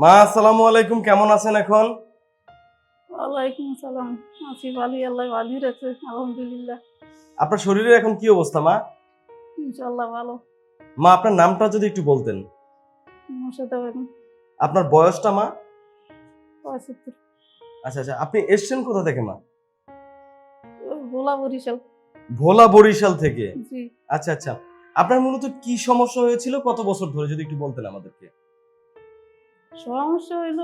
মা আসসালামু আলাইকুম কেমন আছেন এখন? ওয়ালাইকুম সালাম আছি ভালো আল্লাহ রাখছে আলহামদুলিল্লাহ। আপনার শরীরের এখন কি অবস্থা মা? ভালো। মা আপনার নামটা যদি একটু বলতেন। বেগম আপনার বয়সটা মা? পঁয়ষট্টি। আচ্ছা আচ্ছা আপনি এসছেন কোথা থেকে মা? ভোলা বরিশাল। ভোলা বরিশাল থেকে? জি। আচ্ছা আচ্ছা। আপনার মূলত কি সমস্যা হয়েছিল? কত বছর ধরে যদি একটু বলতেন আমাদেরকে। সমস্যা হইল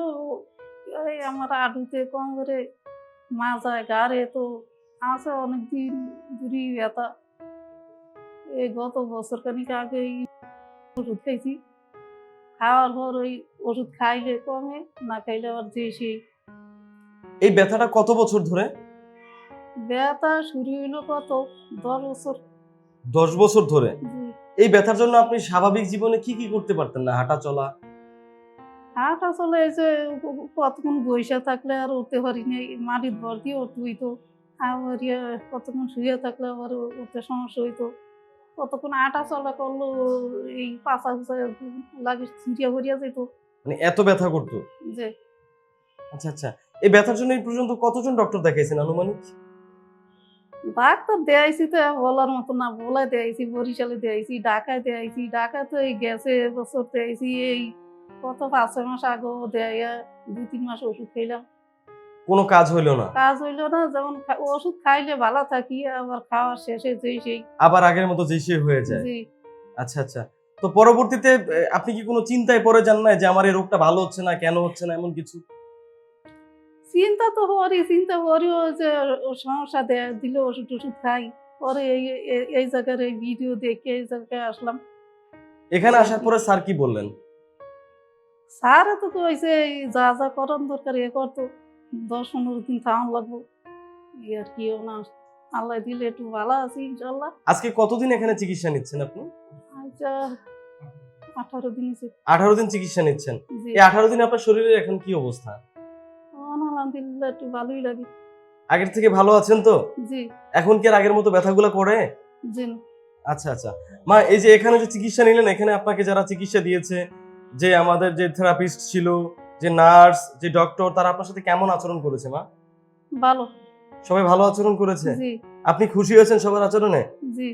আমার আডুতে কম করে মাজায় গাড়ে তো আছে অনেক দিন দূরি ব্যথা। এই গত বছর খানিক আগে ওষুধ খাইছি। খাওয়ার পর ওই ওষুধ খাইলে কমে না খাইলে আবার যে সেই এই ব্যথাটা কত বছর ধরে? ব্যথা শুরু হইল কত? দশ বছর। দশ বছর ধরে? এই ব্যথার জন্য আপনি স্বাভাবিক জীবনে কি কি করতে পারতেন না? হাঁটা চলা হাঁটা চলে এসে কতক্ষণ বৈশা থাকলে আর উঠতে পারি না। মাটির ভর দিয়ে উঠতে হইতো আবার ইয়ে কতক্ষণ শুয়ে থাকলে আবার উঠতে সমস্যা হইতো। কতক্ষণ আটা চলা করল এই পাশা ফুসা লাগে ছিঁড়িয়া ভরিয়া যেত মানে এত ব্যথা করতো? যে আচ্ছা আচ্ছা। এই ব্যথার জন্য এই পর্যন্ত কতজন ডক্টর দেখাইছেন আনুমানিক? ডাক্তার দেয়াইছি তো বলার মতো না। বলায় দেয়াইছি বরিশালে দেয়াইছি ঢাকায় দেয়াইছি ঢাকায় তো এই গেছে বছর দেয়াইছি এই কত পাঁচ ছয় মাস আগে দেয়া দুই তিন মাস ওষুধ খেলাম কোনো কাজ হইল না? কাজ হইল না যেমন ওষুধ খাইলে ভালো থাকি আবার খাওয়া শেষে যেই সেই। আবার আগের মতো যে সে হয়ে যায়। জি। আচ্ছা আচ্ছা। তো পরবর্তীতে আপনি কি কোনো চিন্তায় পড়ে যান না যে আমার এই রোগটা ভালো হচ্ছে না কেন হচ্ছে না এমন কিছু? চিন্তা তো করি চিন্তা করিও যে সমস্যা দেয় দিলে ওষুধ টষুধ খাই। পরে এই এই- এই জায়গার এই ভিডিও দেখে এই জায়গায় আসলাম। এখানে আসার পরে স্যার কি বললেন? স্যার তো কইছে যা যা করার দরকার এ করতো। দশ পনেরো দিন থাম লাগবো। আর কিও না আল্লাহ দিলে একটু ভালো আছি ইনশাল্লাহ আজকে কতদিন এখানে চিকিৎসা নিচ্ছেন আপনি? আচ্ছা আঠারো দিন আঠারো দিন চিকিৎসা নিচ্ছেন। এই আঠারো দিন আপনার শরীরের এখন কি অবস্থা? আলহামদুলিল্লাহ একটু ভালোই লাগে। আগের থেকে ভালো আছেন তো? জি। এখন কি আর আগের মতো ব্যথাগুলো করে? জি। আচ্ছা আচ্ছা। মা এই যে এখানে যে চিকিৎসা নিলেন এখানে আপনাকে যারা চিকিৎসা দিয়েছে যে আমাদের যে থেরাপিস্ট ছিল যে নার্স যে ডক্টর তারা আপনার সাথে কেমন আচরণ করেছে মা? ভালো। সবাই ভালো আচরণ করেছে? আপনি খুশি হয়েছেন সবার আচরণে? জি।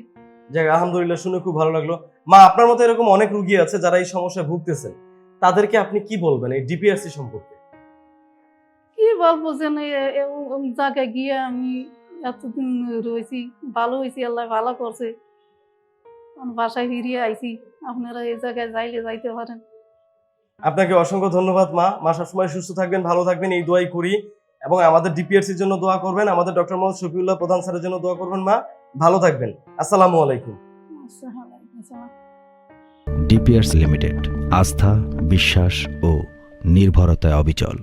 যাক আলহামদুলিল্লাহ শুনে খুব ভালো লাগল। মা আপনার মতো এরকম অনেক রুগী আছে যারা এই সমস্যায় ভুগতেছেন। তাদেরকে আপনি কি বলবেন এই ডিপিআরসি সম্পর্কে? কি বলব যে জায়গায় গিয়ে আমি এতদিন রয়েছি ভালো হয়েছি আল্লাহ ভালো করছে। বাসায় ফিরিয়ে আইছি। আপনারা এই জায়গায় যাইলে যাইতে পারেন। আপনাকে অসংখ্য ধন্যবাদ, মা। মা, সবসময় সুস্থ থাকবেন, ভালো থাকবেন, এই দোয়াই করি। এবং আমাদের ডিপিআরসির জন্য দোয়া করবেন, আমাদের ডক্টর মোহাম্মদ শফিউল্লাহ প্রধান স্যারের জন্য দোয়া করবেন, মা। ভালো থাকবেন। আসসালামু আলাইকুম। ডিপিআরস লিমিটেড আস্থা, বিশ্বাস ও নির্ভরতায় অবিচল।